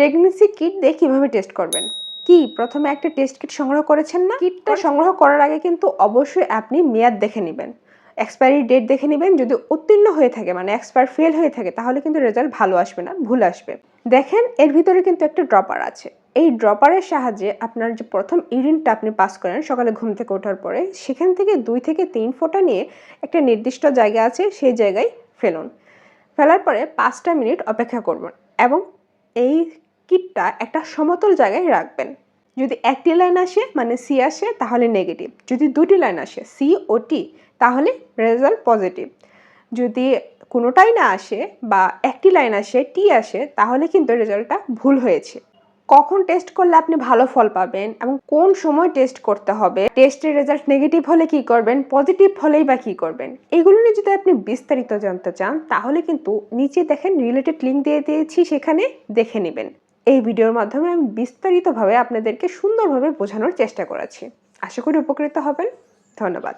Pregnancy kit দিয়ে কীভাবে test করবেন? কি? প্রথমে একটা টেস্ট কিট সংগ্রহ করেছেন না? কিটটা সংগ্রহ করার আগে কিন্তু অবশ্যই আপনি মেয়াদ দেখে নেবেন। এক্সপায়ারি ডেট দেখে নেবেন। যদি উত্তীর্ণ হয়ে থাকে মানে এক্সপায়ার ফেল হয়ে থাকে তাহলে কিন্তু রেজাল্ট ভালো আসবে না ভুল আসবে। দেখেন এর ভিতরে কিন্তু একটা ড্রপার আছে। এই ড্রপারের সাহায্যে আপনার যে প্রথম ইউরিনটা আপনি পাস করেন সকালে ঘুম থেকে ওঠার পরে সেখান থেকে দুই থেকে তিন ফোঁটা নিয়ে একটা নির্দিষ্ট জায়গা আছে সেই জায়গায় ফেলুন। ফেলার পরে পাঁচটা মিনিট অপেক্ষা করবেন এবং এই কিটটা একটা সমতল জায়গায় রাখবেন। যদি একটি লাইন আসে মানে সি আসে, তাহলে নেগেটিভ যদি দুটি লাইন আসে সি ও টি তাহলে রেজাল্ট পজিটিভ যদি কোনোটাই না আসে বা একটি লাইন আসে টি আসে, তাহলে কিন্তু রেজাল্টটা ভুল হয়েছে। কখন টেস্ট করলে আপনি ভালো ফল পাবেন এবং কোন সময় টেস্ট করতে হবে? টেস্টের রেজাল্ট নেগেটিভ হলে কি করবেন? পজিটিভ হলেই বা কি করবেন? এগুলো নিয়ে যদি আপনি বিস্তারিত জানতে চান, তাহলে কিন্তু নিচে দেখেন রিলেটেড লিঙ্ক দিয়ে দিয়েছি, সেখানে দেখে নেবেন। এই ভিডিওর মাধ্যমে আমি বিস্তারিতভাবে আপনাদেরকে সুন্দরভাবে বোঝানোর চেষ্টা করেছি। আশা করি উপকৃত হবেন। ধন্যবাদ।